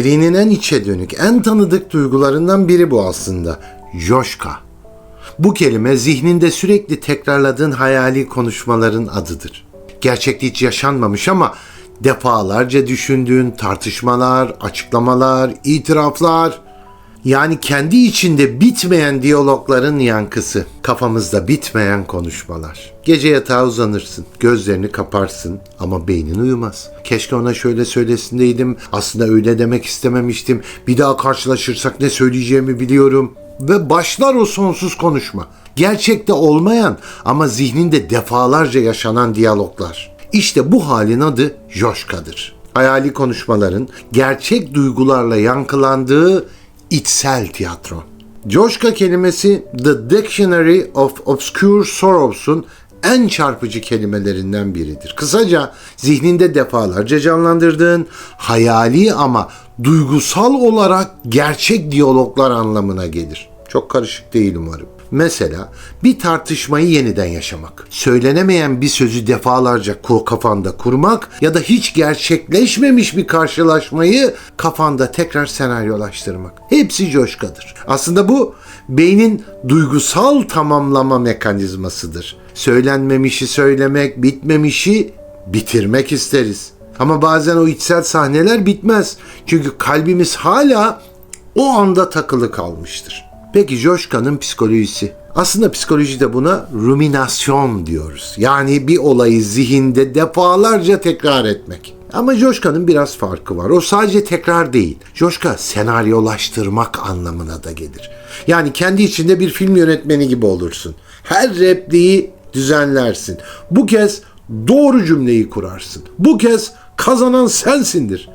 Birinin en içe dönük, en tanıdık duygularından biri bu aslında. Joşka. Bu kelime zihninde sürekli tekrarladığın hayali konuşmaların adıdır. Gerçekte hiç yaşanmamış ama defalarca düşündüğün tartışmalar, açıklamalar, itiraflar, yani kendi içinde bitmeyen diyalogların yankısı, kafamızda bitmeyen konuşmalar. Gece yatağa uzanırsın, gözlerini kaparsın ama beynin uyumaz. Keşke ona şöyle söylesindeydim, aslında öyle demek istememiştim. Bir daha karşılaşırsak ne söyleyeceğimi biliyorum. Ve başlar o sonsuz konuşma. Gerçekte olmayan ama zihninde defalarca yaşanan diyaloglar. İşte bu halin adı Joşka'dır. Hayali konuşmaların gerçek duygularla yankılandığı içsel tiyatro. Coşka kelimesi The Dictionary of Obscure Sorrows'un en çarpıcı kelimelerinden biridir. Kısaca zihninde defalarca canlandırdığın hayali ama duygusal olarak gerçek diyaloglar anlamına gelir. Çok karışık değil umarım. Mesela bir tartışmayı yeniden yaşamak, söylenemeyen bir sözü defalarca kafanda kurmak ya da hiç gerçekleşmemiş bir karşılaşmayı kafanda tekrar senaryolaştırmak. Hepsi coşkadır. Aslında bu beynin duygusal tamamlama mekanizmasıdır. Söylenmemişi söylemek, bitmemişi bitirmek isteriz. Ama bazen o içsel sahneler bitmez. Çünkü kalbimiz hala o anda takılı kalmıştır. Peki Joşka'nın psikolojisi. Aslında psikolojide buna ruminasyon diyoruz. Yani bir olayı zihinde defalarca tekrar etmek. Ama Joşka'nın biraz farkı var. O sadece tekrar değil. Joşka senaryolaştırmak anlamına da gelir. Yani kendi içinde bir film yönetmeni gibi olursun. Her repliği düzenlersin. Bu kez doğru cümleyi kurarsın. Bu kez kazanan sensindir.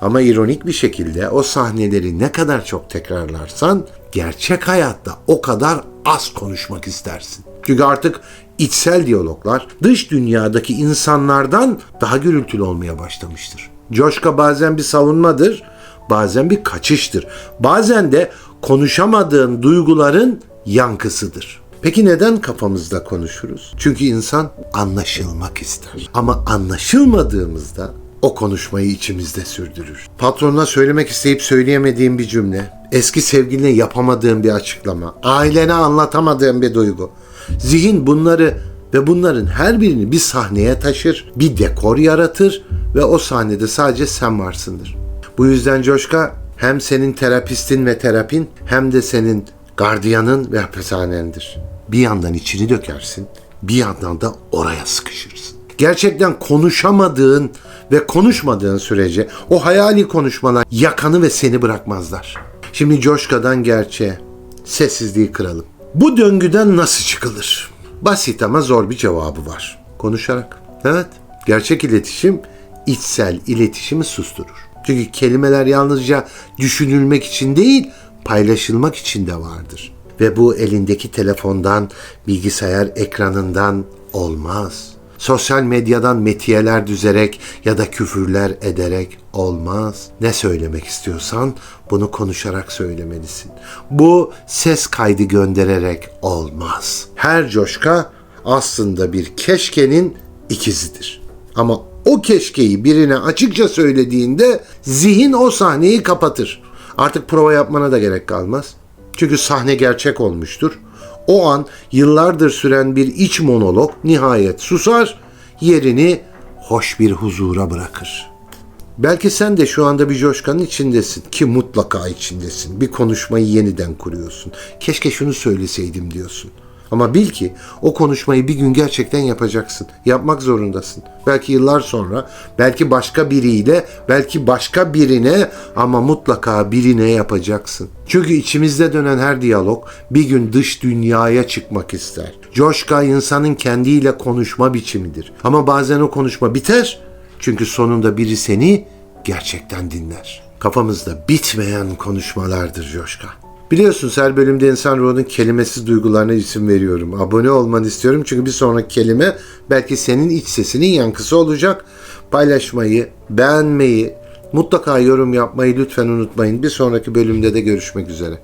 Ama ironik bir şekilde o sahneleri ne kadar çok tekrarlarsan gerçek hayatta o kadar az konuşmak istersin. Çünkü artık içsel diyaloglar dış dünyadaki insanlardan daha gürültülü olmaya başlamıştır. Coşka bazen bir savunmadır, bazen bir kaçıştır. Bazen de konuşamadığın duyguların yankısıdır. Peki neden kafamızda konuşuruz? Çünkü insan anlaşılmak ister. Ama anlaşılmadığımızda o konuşmayı içimizde sürdürür. Patronuna söylemek isteyip söyleyemediğin bir cümle, eski sevgiline yapamadığın bir açıklama, ailene anlatamadığın bir duygu. Zihin bunları ve bunların her birini bir sahneye taşır, bir dekor yaratır ve o sahnede sadece sen varsındır. Bu yüzden Coşka hem senin terapistin ve terapin hem de senin gardiyanın ve hapishanendir. Bir yandan içini dökersin, bir yandan da oraya sıkışırsın. Gerçekten konuşamadığın ve konuşmadığın sürece o hayali konuşmalar yakanı ve seni bırakmazlar. Şimdi coşkadan gerçeğe, sessizliği kıralım. Bu döngüden nasıl çıkılır? Basit ama zor bir cevabı var. Konuşarak. Evet, gerçek iletişim içsel iletişimi susturur. Çünkü kelimeler yalnızca düşünülmek için değil, paylaşılmak için de vardır. Ve bu elindeki telefondan, bilgisayar ekranından olmaz. Sosyal medyadan metiyeler düzerek ya da küfürler ederek olmaz. Ne söylemek istiyorsan bunu konuşarak söylemelisin. Bu ses kaydı göndererek olmaz. Her coşka aslında bir keşkenin ikizidir. Ama o keşkeyi birine açıkça söylediğinde zihin o sahneyi kapatır. Artık prova yapmana da gerek kalmaz. Çünkü sahne gerçek olmuştur. O an yıllardır süren bir iç monolog nihayet susar, yerini hoş bir huzura bırakır. Belki sen de şu anda bir coşkanın içindesin ki mutlaka içindesin. Bir konuşmayı yeniden kuruyorsun. Keşke şunu söyleseydim diyorsun. Ama bil ki o konuşmayı bir gün gerçekten yapacaksın. Yapmak zorundasın. Belki yıllar sonra, belki başka biriyle, belki başka birine ama mutlaka birine yapacaksın. Çünkü içimizde dönen her diyalog bir gün dış dünyaya çıkmak ister. Coşka insanın kendiyle konuşma biçimidir. Ama bazen o konuşma biter. Çünkü sonunda biri seni gerçekten dinler. Kafamızda bitmeyen konuşmalardır Coşka. Biliyorsunuz her bölümde insan ruhunun kelimesiz duygularına isim veriyorum. Abone olmanı istiyorum çünkü bir sonraki kelime belki senin iç sesinin yankısı olacak. Paylaşmayı, beğenmeyi, mutlaka yorum yapmayı lütfen unutmayın. Bir sonraki bölümde de görüşmek üzere.